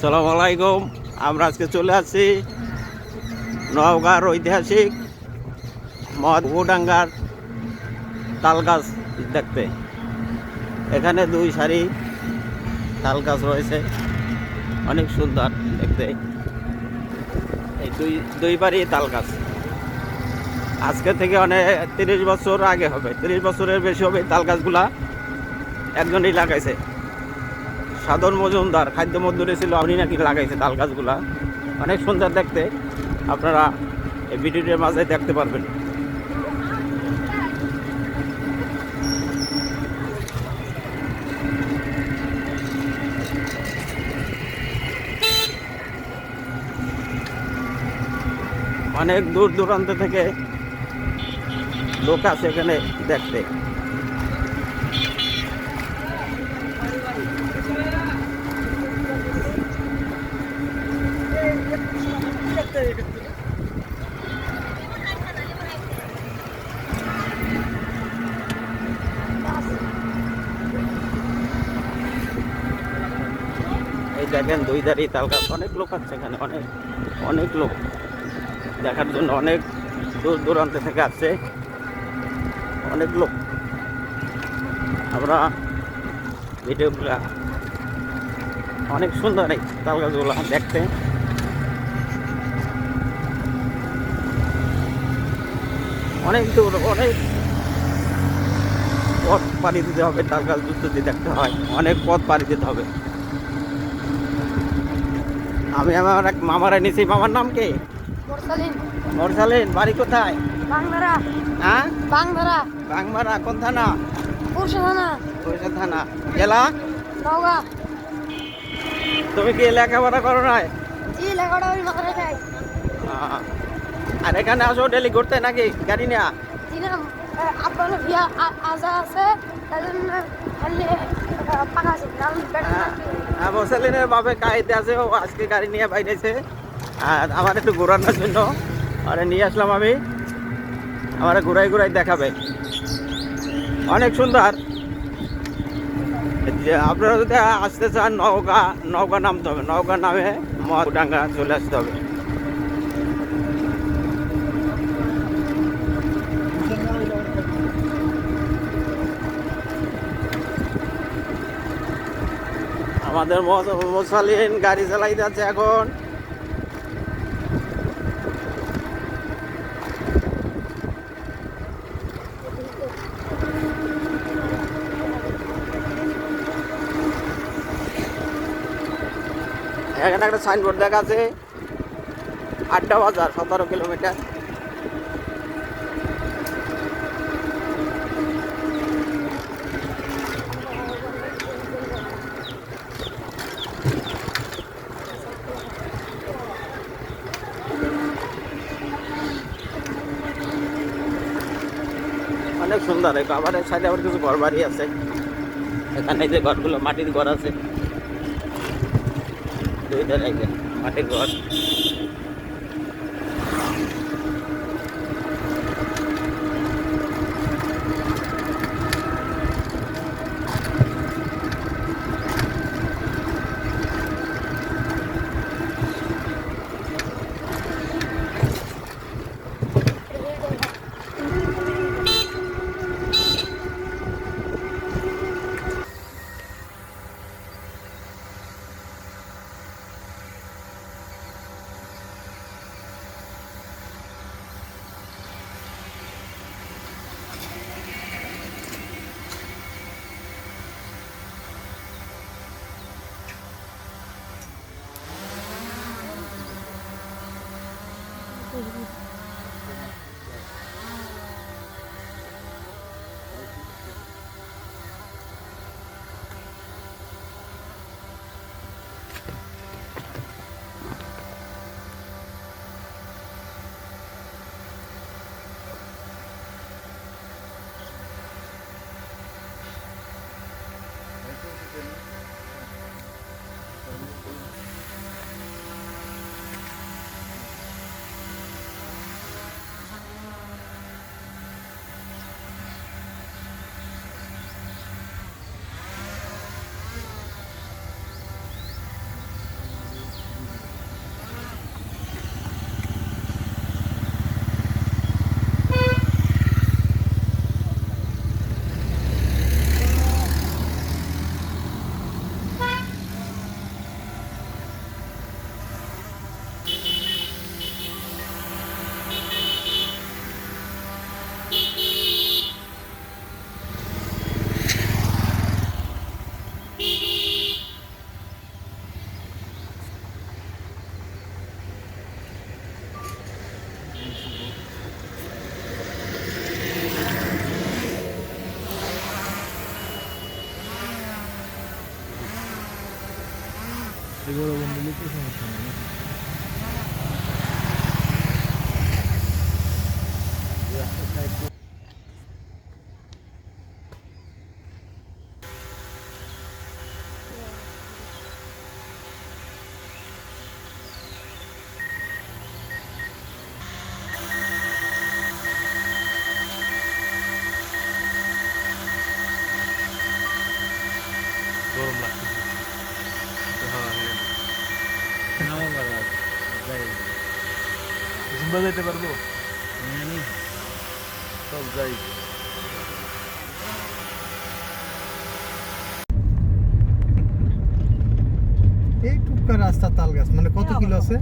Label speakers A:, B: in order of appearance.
A: সালাম আলাইকুম আমরা আজকে চলে আসছি নওগাঁর ঐতিহাসিক মহাডাঙ্গার তাল গাছ দেখতে। এখানে দুই সারি তাল গাছ রয়েছে, অনেক সুন্দর দেখতে। এই দুই দুই বাড়ি তাল গাছ আজকে থেকে অনেক তিরিশ বছর আগে হবে, তিরিশ বছরের বেশি হবে তাল গাছগুলা একজনই লাগাইছে। সাধন মজুমদার, খাদ্য মজদুরে ছিল, উনি নাকি লাগাইছে তাল গাছগুলা। অনেক সুন্দর দেখতে। আপনারা এই ভিডিওটির মাঝে দেখতে পারবেন। অনেক দূর দূরান্ত থেকে লোক আসে এখানে দেখতে। দেখেন দুই দাঁড়ি তাল গাছ অনেক লোক আছে এখানে, অনেক অনেক লোক। দেখার জন্য অনেক দূর দূরান্ত থেকে আসছে অনেক লোক। আমরা ভিডিওগুলা অনেক সুন্দর এই তাল গাছগুলো দেখতে। অনেক দূর, অনেক পথ পাড়ি দিতে হবে তাল গাছ দিয়ে দেখতে হয়। অনেক পথ পাড়ি দিতে হবে। আমি আমার এক মামার এনেছি মামার নাম কি?
B: মোরসালিন
A: বাড়ি কোথায়?
B: বাংধারা
A: হ্যাঁ?
B: বাংধারা
A: বাংমারা কোন থানা?
B: পুরুষা থানা।
A: সরিষা থানা। জেলা?
B: নওগাঁ।
A: তুমি কি লেখাপড়া করো না
B: জি লেখাটা ওই মাথায়
A: আহ, আর এখানে আসো ডেলি ঘুরতে নাকি? গাড়ি নেয়া?
B: জি না আপনার বিয়া আজা আছে তাই জন্য
A: হ্যাঁ, মোরসালিনের বাপে কাহিতে আছে ও আজকে গাড়ি নিয়ে বাইরেছে। আর আমার একটু ঘোরানোর জন্য। আরে নিয়ে আসলাম আমি। আমার ঘুরাই ঘুরাই দেখাবে। অনেক সুন্দর। আপনারা যদি আসতে চান নৌকা নৌকা নামতে হবে। নৌকা নামে মহাডাঙ্গা চলে আসতে হবে। আমাদের মোসালিন গাড়ি চালাই যাচ্ছে এখন। এখানে একটা সাইনবোর্ড দেখা আছে আড্ডা বাজার, সতেরো কিলোমিটার অনেক সুন্দর, এই কাবারের সাইডে আবার কিছু ঘর বাড়ি আছে। এখানে যে ঘরগুলো, মাটির ঘর আছে। দুইটা মাটির ঘর।
C: এগুলো বন্ধু লিখতে সমস্যা নেই জিম্বা যেতে পারবো সব যাই এই টুকা রাস্তা তাল গাছ মানে কত কিলো আছে